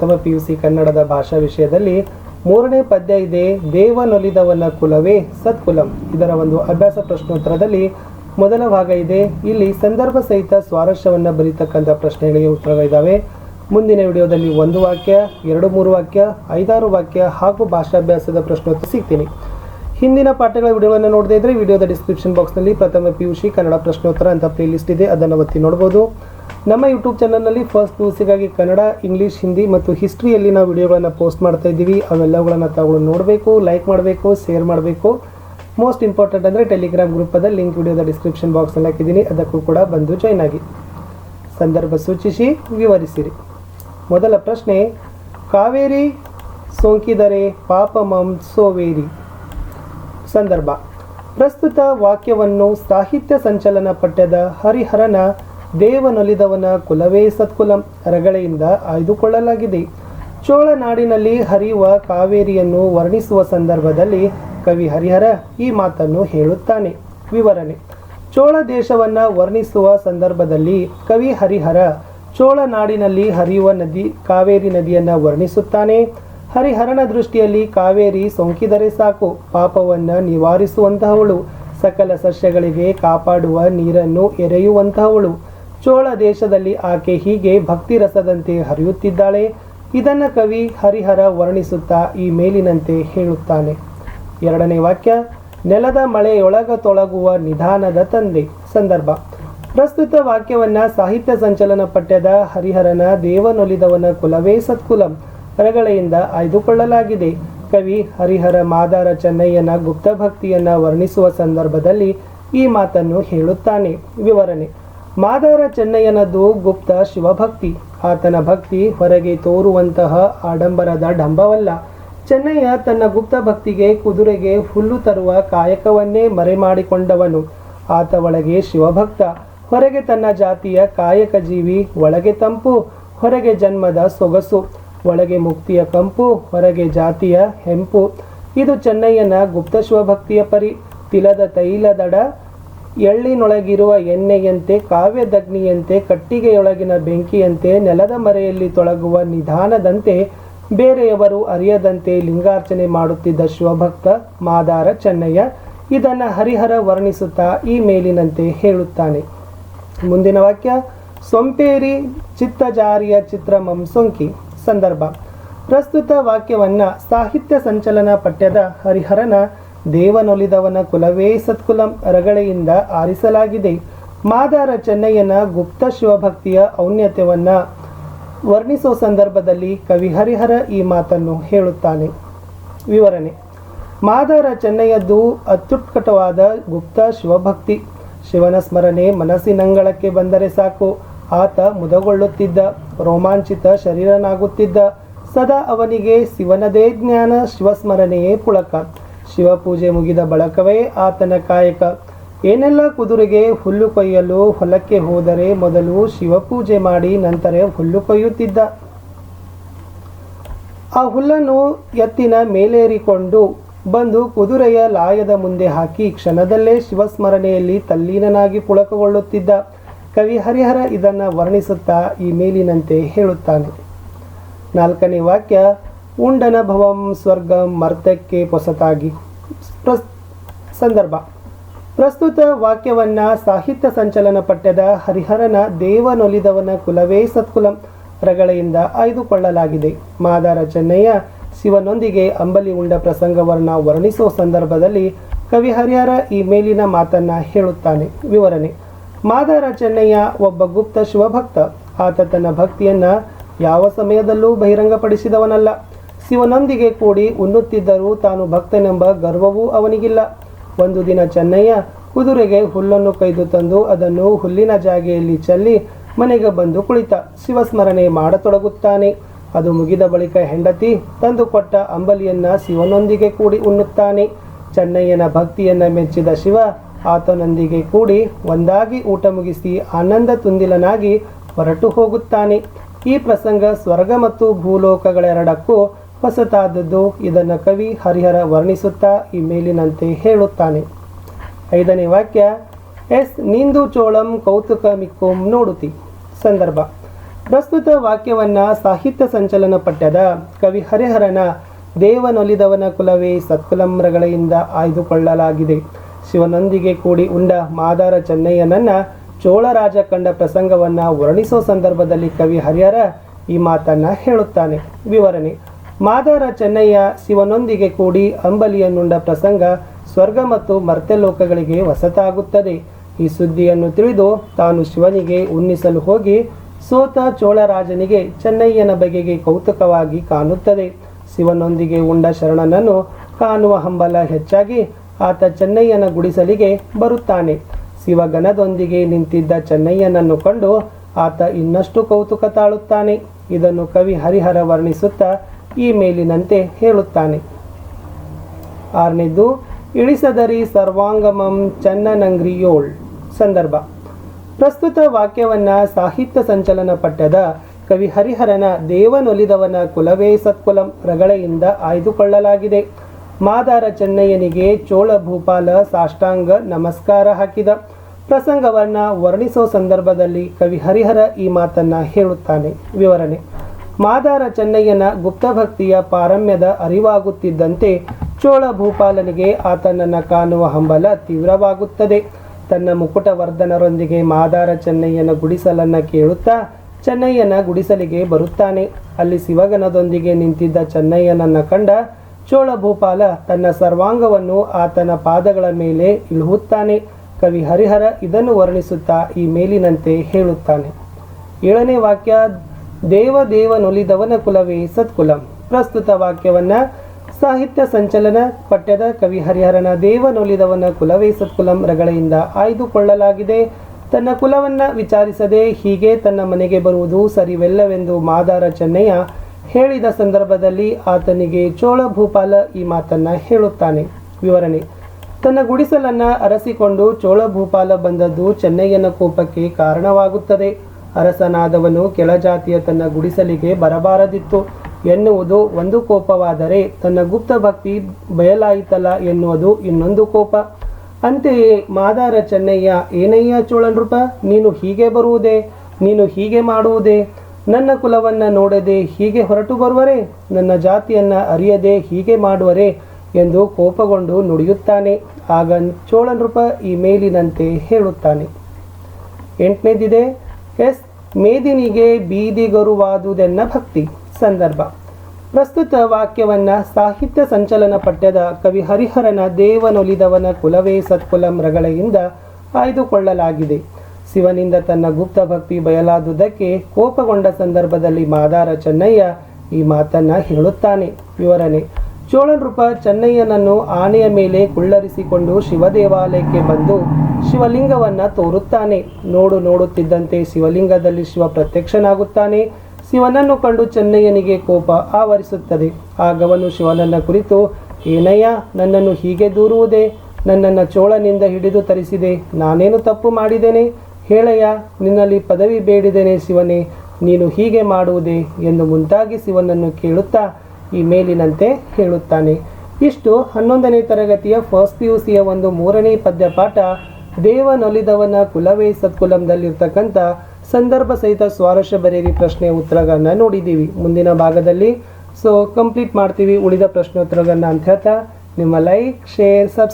ಪ್ರಥಮ P U C ಕನ್ನಡದ ಭಾಷಾ ವಿಷಯದಲ್ಲಿ ಮೂರನೇ ಪದ್ಯ ಇದೆ ದೇವನೊಲಿದವನ ಕುಲವೇ ಸತ್ಕುಲಂ. ಇದರ ಒಂದು ಅಭ್ಯಾಸ ಪ್ರಶ್ನೋತ್ತರದಲ್ಲಿ ಮೊದಲ ಭಾಗ ಇದೆ. ಇಲ್ಲಿ ಸಂದರ್ಭ ಸಹಿತ ಸ್ವಾರಸ್ಯವನ್ನು ಬರೀತಕ್ಕಂಥ ಪ್ರಶ್ನೆಗಳಿಗೆ ಉತ್ತರಗಳಿದ್ದಾವೆ ಮುಂದಿನ ವಿಡಿಯೋದಲ್ಲಿ ಒಂದು ವಾಕ್ಯ, ಎರಡು ಮೂರು ವಾಕ್ಯ, ಐದಾರು ವಾಕ್ಯ ಹಾಗೂ ಭಾಷಾಭ್ಯಾಸದ ಪ್ರಶ್ನೋತ್ತರ ಸಿಗ್ತೀನಿ. ಹಿಂದಿನ ಪಾಠಗಳ ವಿಡಿಯೋವನ್ನು ನೋಡದೇ ಇದ್ರೆ ವಿಡಿಯೋದ ಡಿಸ್ಕ್ರಿಪ್ಷನ್ ಬಾಕ್ಸ್ನಲ್ಲಿ ಪ್ರಥಮ ಪಿ ಯು ಕನ್ನಡ ಪ್ರಶ್ನೋತ್ತರ ಅಂತ ಪ್ಲೇಲಿಸ್ಟ್ ಇದೆ. ಅದನ್ನು ಒತ್ತಿ ನೋಡ್ಬೋದು. ನಮ್ಮ ಯೂಟ್ಯೂಬ್ ಚಾನಲ್ನಲ್ಲಿ ಫಸ್ಟ್ ನ್ಯೂಸಿಗಾಗಿ ಕನ್ನಡ ಇಂಗ್ಲೀಷ್ ಹಿಂದಿ ಮತ್ತು ಹಿಸ್ಟ್ರಿಯಲ್ಲಿ ನಾವು ವಿಡಿಯೋಗಳನ್ನು ಪೋಸ್ಟ್ ಮಾಡ್ತಾ ಇದ್ದೀವಿ. ಅವೆಲ್ಲವುಗಳನ್ನು ತಾವು ನೋಡಬೇಕು ಲೈಕ್ ಮಾಡಬೇಕು ಶೇರ್ ಮಾಡಬೇಕು. ಮೋಸ್ಟ್ ಇಂಪಾರ್ಟೆಂಟ್ ಅಂದರೆ ಟೆಲಿಗ್ರಾಮ್ ಗ್ರೂಪದ ಲಿಂಕ್ ವಿಡಿಯೋದ ಡಿಸ್ಕ್ರಿಪ್ಷನ್ ಬಾಕ್ಸ್ನಲ್ಲಿ ಹಾಕಿದ್ದೀನಿ. ಅದಕ್ಕೂ ಕೂಡ ಬಂದು ಜಾಯ್ನ್ ಆಗಿ. ಸಂದರ್ಭ ಸೂಚಿಸಿ, ವಿವರಿಸಿರಿ. ಮೊದಲ ಪ್ರಶ್ನೆ, ಕಾವೇರಿ ಸೋಂಕಿದರೆ ಪಾಪಮಂ ಸೋವೇರಿ. ಸಂದರ್ಭ, ಪ್ರಸ್ತುತ ವಾಕ್ಯವನ್ನು ಸಾಹಿತ್ಯ ಸಂಚಲನ ಪಠ್ಯದ ಹರಿಹರನ ದೇವನೊಲಿದವನ ಕುಲವೇ ಸತ್ಕುಲಂ. ರಗಳೆಯಿಂದ ಆಯ್ದುಕೊಳ್ಳಲಾಗಿದೆ. ಚೋಳನಾಡಿನಲ್ಲಿ ಹರಿಯುವ ಕಾವೇರಿಯನ್ನು ವರ್ಣಿಸುವ ಸಂದರ್ಭದಲ್ಲಿ ಕವಿ ಹರಿಹರ ಈ ಮಾತನ್ನು ಹೇಳುತ್ತಾನೆ. ವಿವರಣೆ. ಚೋಳ ದೇಶವನ್ನ ವರ್ಣಿಸುವ ಸಂದರ್ಭದಲ್ಲಿ ಕವಿ ಹರಿಹರ ಚೋಳನಾಡಿನಲ್ಲಿ ಹರಿಯುವ ನದಿ ಕಾವೇರಿ ನದಿಯನ್ನು ವರ್ಣಿಸುತ್ತಾನೆ. ಹರಿಹರನ ದೃಷ್ಟಿಯಲ್ಲಿ ಕಾವೇರಿ ಸೋಂಕಿದರೆ ಸಾಕು, ಪಾಪವನ್ನ ನಿವಾರಿಸುವಂತಹವಳು, ಸಕಲ ಸಸ್ಯಗಳಿಗೆ ಕಾಪಾಡುವ ನೀರನ್ನು ಎರೆಯುವಂತಹವಳು ಚೋಳ ದೇಶದಲ್ಲಿ ಆಕೆ ಹೀಗೆ ಭಕ್ತಿ ರಸದಂತೆ ಹರಿಯುತ್ತಿದ್ದಾಳೆ. ಇದನ್ನು ಕವಿ ಹರಿಹರ ವರ್ಣಿಸುತ್ತಾ ಈ ಮೇಲಿನಂತೆ ಹೇಳುತ್ತಾನೆ. ಎರಡನೇ ವಾಕ್ಯ, ನೆಲದ ಮಳೆಯೊಳಗ ತೊಳಗುವ ನಿಧಾನದ ತಂದೆ. ಸಂದರ್ಭ, ಪ್ರಸ್ತುತ ವಾಕ್ಯವನ್ನ ಸಾಹಿತ್ಯ ಸಂಚಲನ ಪಠ್ಯದ ಹರಿಹರನ ದೇವನೊಲಿದವನ ಕುಲವೇ ಸತ್ಕುಲಂ ರಗಳೆಯಿಂದ ಆಯ್ದುಕೊಳ್ಳಲಾಗಿದೆ. ಕವಿ ಹರಿಹರ ಮಾದಾರ ಚೆನ್ನಯ್ಯನ ಗುಪ್ತ ಭಕ್ತಿಯನ್ನ ವರ್ಣಿಸುವ ಸಂದರ್ಭದಲ್ಲಿ ಈ ಮಾತನ್ನು ಹೇಳುತ್ತಾನೆ. ವಿವರಣೆ ಮಾದಾರ ಚೆನ್ನಯ್ಯನದು ಗುಪ್ತ ಶಿವಭಕ್ತಿ. ಆತನ ಭಕ್ತಿ ಹೊರಗೆ ತೋರುವಂತಹ ಆಡಂಬರದ ಡಂಬವಲ್ಲ. ಚೆನ್ನಯ್ಯ ತನ್ನ ಗುಪ್ತ ಭಕ್ತಿಗೆ ಕುದುರೆಗೆ ಹುಲ್ಲು ತರುವ ಕಾಯಕವನ್ನೇ ಮರೆಮಾಡಿಕೊಂಡವನು. ಆತ ಒಳಗೆ ಶಿವಭಕ್ತ. ಹೊರಗೆ ತನ್ನ ಜಾತಿಯ ಕಾಯಕ ಜೀವಿ, ಒಳಗೆ ತಂಪು, ಹೊರಗೆ ಜನ್ಮದ ಸೊಗಸು, ಒಳಗೆ ಮುಕ್ತಿಯ ಕಂಪು, ಹೊರಗೆ ಜಾತಿಯ ಹೆಂಪು. ಇದು ಚೆನ್ನಯ್ಯನ ಗುಪ್ತ ಶಿವಭಕ್ತಿಯ ಪರಿ. ತಿಲದ ತೈಲದಡ ಎಳ್ಳಿನೊಳಗಿರುವ ಎಣ್ಣೆಯಂತೆ, ಕಾವ್ಯದಗ್ನಿಯಂತೆ, ಕಟ್ಟಿಗೆಯೊಳಗಿನ ಬೆಂಕಿಯಂತೆ, ನೆಲದ ಮರೆಯಲ್ಲಿ ತೊಳಗುವ ನಿಧಾನದಂತೆ ಬೇರೆಯವರು ಅರಿಯದಂತೆ ಲಿಂಗಾರ್ಚನೆ ಮಾಡುತ್ತಿದ್ದ ಶಿವಭಕ್ತ ಮಾದಾರ ಚೆನ್ನಯ್ಯ ಇದನ್ನು ಹರಿಹರ ವರ್ಣಿಸುತ್ತಾ ಈ ಮೇಲಿನಂತೆ ಹೇಳುತ್ತಾನೆ. ಮುಂದಿನ ವಾಕ್ಯ, ಸೊಂಪೇರಿ ಚಿತ್ತಜಾರಿಯ ಚಿತ್ರ ಮಂಸೊಂಕಿ. ಸಂದರ್ಭ, ಪ್ರಸ್ತುತ ವಾಕ್ಯವನ್ನ ಸಾಹಿತ್ಯ ಸಂಚಲನ ಪಠ್ಯದ ಹರಿಹರನ ದೇವನೊಲಿದವನ ಕುಲವೇ ಸತ್ಕುಲಂ ರಗಳೆಯಿಂದ ಆರಿಸಲಾಗಿದೆ. ಮಾದಾರ ಚೆನ್ನಯ್ಯನ ಗುಪ್ತ ಶಿವಭಕ್ತಿಯ ಔನ್ನತ್ಯವನ್ನ ವರ್ಣಿಸುವ ಸಂದರ್ಭದಲ್ಲಿ ಕವಿ ಹರಿಹರ ಈ ಮಾತನ್ನು ಹೇಳುತ್ತಾನೆ. ವಿವರಣೆ. ಮಾದಾರ ಚೆನ್ನಯ್ಯದ್ದು ಅತ್ಯುತ್ಕಟವಾದ ಗುಪ್ತ ಶಿವಭಕ್ತಿ. ಶಿವನ ಸ್ಮರಣೆ ಮನಸ್ಸಿನಂಗಳಕ್ಕೆ ಬಂದರೆ ಸಾಕು. ಆತ ಮುದಗೊಳ್ಳುತ್ತಿದ್ದ, ರೋಮಾಂಚಿತ ಶರೀರನಾಗುತ್ತಿದ್ದ, ಸದಾ ಅವನಿಗೆ ಶಿವನದೇ ಜ್ಞಾನ, ಶಿವಸ್ಮರಣೆಯೇ ಪುಳಕ. ಶಿವಪೂಜೆ ಮುಗಿದ ಬಳಕವೇ ಆತನ ಕಾಯಕ. ಏನೆಲ್ಲ ಕುದುರೆಗೆ ಹುಲ್ಲು ಕೊಯ್ಯಲು ಹೊಲಕ್ಕೆ ಹೋದರೆ ಮೊದಲು ಶಿವಪೂಜೆ ಮಾಡಿ ನಂತರ ಹುಲ್ಲು ಕೊಯ್ಯುತ್ತಿದ್ದ. ಆ ಹುಲ್ಲನ್ನು ಎತ್ತಿನ ಮೇಲೇರಿಕೊಂಡು ಬಂದು ಕುದುರೆಯ ಲಾಯದ ಮುಂದೆ ಹಾಕಿ ಕ್ಷಣದಲ್ಲೇ ಶಿವಸ್ಮರಣೆಯಲ್ಲಿ ತಲ್ಲೀನನಾಗಿ ಪುಳಕಗೊಳ್ಳುತ್ತಿದ್ದ. ಕವಿ ಹರಿಹರ ಇದನ್ನು ವರ್ಣಿಸುತ್ತಾ ಈ ಮೇಲಿನಂತೆ ಹೇಳುತ್ತಾನೆ. ನಾಲ್ಕನೇ ವಾಕ್ಯ ಉಂಡನ ಭವಂ ಸ್ವರ್ಗಂ ಮರ್ತಕ್ಕೆ ಪೊಸತಾಗಿ ಪ್ರಸ್ ಸಂದರ್ಭ. ಪ್ರಸ್ತುತ ವಾಕ್ಯವನ್ನ ಸಾಹಿತ್ಯ ಸಂಚಲನ ಪಠ್ಯದ ಹರಿಹರನ ದೇವನೊಲಿದವನ ಕುಲವೇ ಸತ್ಕುಲಂ ರಗಳೆಯಿಂದ ಆಯ್ದುಕೊಳ್ಳಲಾಗಿದೆ. ಮಾದಾರ ಚೆನ್ನಯ್ಯ, ಶಿವನೊಂದಿಗೆ ಅಂಬಲಿ ಉಂಡ ಪ್ರಸಂಗವನ್ನು ವರ್ಣಿಸುವ ಸಂದರ್ಭದಲ್ಲಿ ಕವಿ ಹರಿಹರ ಈ ಮೇಲಿನ ಮಾತನ್ನ ಹೇಳುತ್ತಾನೆ. ವಿವರಣೆ. ಮಾದಾರ ಚೆನ್ನಯ್ಯ ಒಬ್ಬ ಗುಪ್ತ ಶಿವಭಕ್ತ. ಆತ ತನ್ನ ಭಕ್ತಿಯನ್ನ ಯಾವ ಸಮಯದಲ್ಲೂ ಬಹಿರಂಗಪಡಿಸಿದವನಲ್ಲ. ಶಿವನೊಂದಿಗೆ ಕೂಡಿ ಉಣ್ಣುತ್ತಿದ್ದರೂ ತಾನು ಭಕ್ತನೆಂಬ ಗರ್ವವೂ ಅವನಿಗಿಲ್ಲ. ಒಂದು ದಿನ ಚೆನ್ನಯ್ಯ ಕುದುರೆಗೆ ಹುಲ್ಲನ್ನು ಕೈದು ತಂದು ಅದನ್ನು ಹುಲ್ಲಿನ ಜಾಗೆಯಲ್ಲಿ ಚೆಲ್ಲಿ ಮನೆಗೆ ಬಂದು ಕುಳಿತ. ಶಿವಸ್ಮರಣೆ ಮಾಡತೊಡಗುತ್ತಾನೆ. ಅದು ಮುಗಿದ ಬಳಿಕ ಹೆಂಡತಿ ತಂದು ಕೊಟ್ಟ ಅಂಬಲಿಯನ್ನ ಶಿವನೊಂದಿಗೆ ಕೂಡಿ ಉಣ್ಣುತ್ತಾನೆ. ಚೆನ್ನಯ್ಯನ ಭಕ್ತಿಯನ್ನ ಮೆಚ್ಚಿದ ಶಿವ ಆತನೊಂದಿಗೆ ಕೂಡಿ ಒಂದಾಗಿ ಊಟ ಮುಗಿಸಿ ಆನಂದ ತುಂದಿಲನಾಗಿ ಹೊರಟು ಹೋಗುತ್ತಾನೆ. ಈ ಪ್ರಸಂಗ ಸ್ವರ್ಗ ಮತ್ತು ಭೂಲೋಕಗಳೆರಡಕ್ಕೂ ಹೊಸತಾದದ್ದು. ಇದನ್ನು ಕವಿ ಹರಿಹರ ವರ್ಣಿಸುತ್ತಾ ಈ ಮೇಲಿನಂತೆ ಹೇಳುತ್ತಾನೆ. ಐದನೇ ವಾಕ್ಯ, ಎಸ್, ನಿಂದು ಚೋಳಂ ಕೌತುಕ ಮಿಕ್ಕೋಂ ನೋಡುತ್ತಿ ಸಂದರ್ಭ. ಪ್ರಸ್ತುತ ವಾಕ್ಯವನ್ನ ಸಾಹಿತ್ಯ ಸಂಚಲನ ಪಠ್ಯದ ಕವಿ ಹರಿಹರನ ದೇವನೊಲಿದವನ ಕುಲವೇ ಸತ್ಕುಲಮ್ರಗಳಿಂದ ಆಯ್ದುಕೊಳ್ಳಲಾಗಿದೆ. ಶಿವನೊಂದಿಗೆ ಕೂಡಿ ಉಂಡ ಮಾದಾರ ಚೆನ್ನಯ್ಯನನ್ನ ಚೋಳರಾಜ ಕಂಡ ಪ್ರಸಂಗವನ್ನ ವರ್ಣಿಸೋ ಸಂದರ್ಭದಲ್ಲಿ ಕವಿ ಹರಿಹರ ಈ ಮಾತನ್ನ ಹೇಳುತ್ತಾನೆ. ವಿವರಣೆ ಮಾದಾರ ಚೆನ್ನಯ್ಯ ಶಿವನೊಂದಿಗೆ ಕೂಡಿ ಅಂಬಲಿಯನ್ನುಂಡ ಪ್ರಸಂಗ ಸ್ವರ್ಗ ಮತ್ತು ಮರ್ತ್ಯಲೋಕಗಳಿಗೆ ವಸತಾಗುತ್ತದೆ. ಈ ಸುದ್ದಿಯನ್ನು ತಿಳಿದು ತಾನು ಶಿವನಿಗೆ ಉನ್ನಿಸಲು ಹೋಗಿ ಸೋತ ಚೋಳರಾಜನಿಗೆ ಚೆನ್ನಯ್ಯನ ಬಗೆಗೆ ಕೌತುಕವಾಗಿ ಕಾಣುತ್ತದೆ. ಶಿವನೊಂದಿಗೆ ಉಂಡ ಶರಣನನ್ನು ಕಾಣುವ ಹಂಬಲ ಹೆಚ್ಚಾಗಿ ಆತ ಚೆನ್ನಯ್ಯನ ಗುಡಿಸಲಿಗೆ ಬರುತ್ತಾನೆ. ಶಿವಗಣದೊಂದಿಗೆ ನಿಂತಿದ್ದ ಚೆನ್ನಯ್ಯನನ್ನು ಕಂಡು ಆತ ಇನ್ನಷ್ಟು ಕೌತುಕ ತಾಳುತ್ತಾನೆ. ಇದನ್ನು ಕವಿ ಹರಿಹರ ವರ್ಣಿಸುತ್ತಾ ಈ ಮೇಲಿನಂತೆ ಹೇಳುತ್ತಾನೆ. ಆರನೇದು, ಇಳಿಸದರಿ ಸರ್ವಾಂಗಮಂ ಚನ್ನನಂಗ್ರಿಯೋಳ್. ಸಂದರ್ಭ. ಪ್ರಸ್ತುತ ವಾಕ್ಯವನ್ನ ಸಾಹಿತ್ಯ ಸಂಚಲನ ಪಠ್ಯದ ಕವಿ ಹರಿಹರನ ದೇವನೊಲಿದವನ ಕುಲವೇ ಸತ್ಕುಲಂ ರಗಳೆಯಿಂದ ಆಯ್ದುಕೊಳ್ಳಲಾಗಿದೆ. ಮಾದಾರ ಚೆನ್ನಯ್ಯನಿಗೆ ಚೋಳ ಭೂಪಾಲ ಸಾಷ್ಟಾಂಗ ನಮಸ್ಕಾರ ಹಾಕಿದ. ಪ್ರಸಂಗವನ್ನ ವರ್ಣಿಸೋ ಸಂದರ್ಭದಲ್ಲಿ ಕವಿ ಹರಿಹರ ಈ ಮಾತನ್ನ ಹೇಳುತ್ತಾನೆ. ವಿವರಣೆ. ಮಾದಾರ ಚೆನ್ನಯ್ಯನ ಗುಪ್ತಭಕ್ತಿಯ ಪಾರಮ್ಯದ ಅರಿವಾಗುತ್ತಿದ್ದಂತೆ ಚೋಳ ಭೂಪಾಲನಿಗೆ ಆತನನ್ನು ಕಾಣುವ ಹಂಬಲ ತೀವ್ರವಾಗುತ್ತದೆ. ತನ್ನ ಮುಕುಟವರ್ಧನರೊಂದಿಗೆ ಮಾದಾರ ಚೆನ್ನಯ್ಯನ ಗುಡಿಸಲನ್ನ ಕೇಳುತ್ತಾ ಚೆನ್ನಯ್ಯನ ಗುಡಿಸಲಿಗೆ ಬರುತ್ತಾನೆ. ಅಲ್ಲಿ ಶಿವಗನದೊಂದಿಗೆ ನಿಂತಿದ್ದ ಚೆನ್ನಯ್ಯನನ್ನ ಕಂಡ ಚೋಳ ಭೂಪಾಲ ತನ್ನ ಸರ್ವಾಂಗವನ್ನು ಆತನ ಪಾದಗಳ ಮೇಲೆ ಇಳುಹುತ್ತಾನೆ. ಕವಿ ಹರಿಹರ ಇದನ್ನು ವರ್ಣಿಸುತ್ತಾ ಈ ಮೇಲಿನಂತೆ ಹೇಳುತ್ತಾನೆ. ಏಳನೇ ವಾಕ್ಯ ದೇವ ನೊಲಿದವನ ಕುಲವೇ ಸತ್ಕುಲಂ. ಪ್ರಸ್ತುತ ವಾಕ್ಯವನ್ನ ಸಾಹಿತ್ಯ ಸಂಚಲನ ಪಠ್ಯದ ಕವಿ ಹರಿಹರನ ದೇವನೊಲಿದವನ ಕುಲವೇ ಸತ್ಕುಲಂ ರಗಳೆಯಿಂದ ಆಯ್ದುಕೊಳ್ಳಲಾಗಿದೆ. ತನ್ನ ಕುಲವನ್ನ ವಿಚಾರಿಸದೆ ಹೀಗೆ ತನ್ನ ಮನೆಗೆ ಬರುವುದು ಸರಿವೆಲ್ಲವೆಂದು ಮಾದಾರ ಚೆನ್ನಯ್ಯ ಹೇಳಿದ ಸಂದರ್ಭದಲ್ಲಿ ಆತನಿಗೆ ಚೋಳ ಭೂಪಾಲ ಈ ಮಾತನ್ನ ಹೇಳುತ್ತಾನೆ. ವಿವರಣೆ. ತನ್ನ ಗುಡಿಸಲನ್ನ ಅರಸಿಕೊಂಡು ಚೋಳ ಭೂಪಾಲ ಬಂದದ್ದು ಚೆನ್ನಯ್ಯನ ಕೋಪಕ್ಕೆ ಕಾರಣವಾಗುತ್ತದೆ. ಅರಸನಾದವನು ಕೆಳಜಾತಿಯ ತನ್ನ ಗುಡಿಸಲಿಗೆ ಬರಬಾರದಿತ್ತು. ಎನ್ನುವುದು ಒಂದು ಕೋಪವಾದರೆ ತನ್ನ ಗುಪ್ತ ಭಕ್ತಿ ಬಯಲಾಯಿತಲ್ಲ ಎನ್ನುವುದು ಇನ್ನೊಂದು ಕೋಪ. ಅಂತೆಯೇ ಮಾದಾರ ಚೆನ್ನಯ್ಯ, ಏನಯ್ಯ ರೂಪ, ನೀನು ಹೀಗೆ ಬರುವುದೇ? ನೀನು ಹೀಗೆ ಮಾಡುವುದೇ? ನನ್ನ ಕುಲವನ್ನ ನೋಡದೆ ಹೀಗೆ ಹೊರಟು ಬರುವರೆ? ನನ್ನ ಜಾತಿಯನ್ನ ಅರಿಯದೆ ಹೀಗೆ ಮಾಡುವರೆ? ಎಂದು ಕೋಪಗೊಂಡು ನುಡಿಯುತ್ತಾನೆ. ಆಗ ಚೋಳನೃಪ ಈ ಮೇಲಿನಂತೆ ಹೇಳುತ್ತಾನೆ. ಎಂಟನೇದಿದೆ ಎಸ್, ಮೇದಿನಿಗೆ ಬೀದಿಗರುವಾದುದೆನ್ನ ಭಕ್ತಿ. ಸಂದರ್ಭ. ಪ್ರಸ್ತುತ ವಾಕ್ಯವನ್ನ ಸಾಹಿತ್ಯ ಸಂಚಲನ ಪಠ್ಯದ ಕವಿ ಹರಿಹರನ ದೇವನೊಲಿದವನ ಕುಲವೇ ಸತ್ಕುಲ ರಗಳೆಯಿಂದ ಆಯ್ದುಕೊಳ್ಳಲಾಗಿದೆ. ಶಿವನಿಂದ ತನ್ನ ಗುಪ್ತ ಭಕ್ತಿ ಬಯಲಾದುದಕ್ಕೆ ಕೋಪಗೊಂಡ ಸಂದರ್ಭದಲ್ಲಿ ಮಾದಾರ ಚೆನ್ನಯ್ಯ ಈ ಮಾತನ್ನ ಹೇಳುತ್ತಾನೆ. ವಿವರಣೆ. ಚೋಳನೃಪ ಚೆನ್ನಯ್ಯನನ್ನು ಆನೆಯ ಮೇಲೆ ಕುಳ್ಳರಿಸಿಕೊಂಡು ಶಿವ ದೇವಾಲಯಕ್ಕೆ ಬಂದು ಶಿವಲಿಂಗವನ್ನ ತೋರುತ್ತಾನೆ. ನೋಡು, ನೋಡುತ್ತಿದ್ದಂತೆ ಶಿವಲಿಂಗದಲ್ಲಿ ಶಿವ ಪ್ರತ್ಯಕ್ಷನಾಗುತ್ತಾನೆ. ಶಿವನನ್ನು ಕಂಡು ಚೆನ್ನಯ್ಯನಿಗೆ ಕೋಪ ಆವರಿಸುತ್ತದೆ. ಆಗವನು ಶಿವನನ್ನ ಕುರಿತು, ಏನಯ್ಯ, ನನ್ನನ್ನು ಹೀಗೆ ದೂರುವುದೇ? ನನ್ನನ್ನು ಚೋಳನಿಂದ ಹಿಡಿದು ತರಿಸಿದೆ. ನಾನೇನು ತಪ್ಪು ಮಾಡಿದ್ದೇನೆ? ಹೇಳಯ್ಯ, ನಿನ್ನಲ್ಲಿ ಪದವಿ ಬೇಡಿದ್ದೇನೆ ಶಿವನೇ. ನೀನು ಹೀಗೆ ಮಾಡುವುದೇ? ಎಂದು ಮುಂತಾಗಿ ಶಿವನನ್ನು ಕೇಳುತ್ತಾ ಈ ಮೇಲಿನಂತೆ ಹೇಳುತ್ತಾನೆ. ಇಷ್ಟು ಹನ್ನೊಂದನೇ ತರಗತಿಯ ಫಸ್ಟ್ ಪಿ ಒಂದು ಮೂರನೇ ಪದ್ಯ ಪಾಠ ದೇವನೊಲಿದವನ ಕುಲವೇ ಸತ್ಕುಲಂದಲ್ಲಿರ್ತಕ್ಕಂಥ ಸಂದರ್ಭ ಸಹಿತ ಸ್ವಾರಸ್ಯ ಬರೆಯಿರಿ ಪ್ರಶ್ನೆ ಉತ್ತರಗಳನ್ನ ನೋಡಿದ್ದೀವಿ. ಮುಂದಿನ ಭಾಗದಲ್ಲಿ ಸೊ ಕಂಪ್ಲೀಟ್ ಮಾಡ್ತೀವಿ ಉಳಿದ ಪ್ರಶ್ನೋತ್ತರಗಳನ್ನ ಅಂತ ಹೇಳ್ತಾ, ನಿಮ್ಮ ಲೈಕ್ ಶೇರ್ ಸಬ್ಸ್ಕ್ರೈಬ್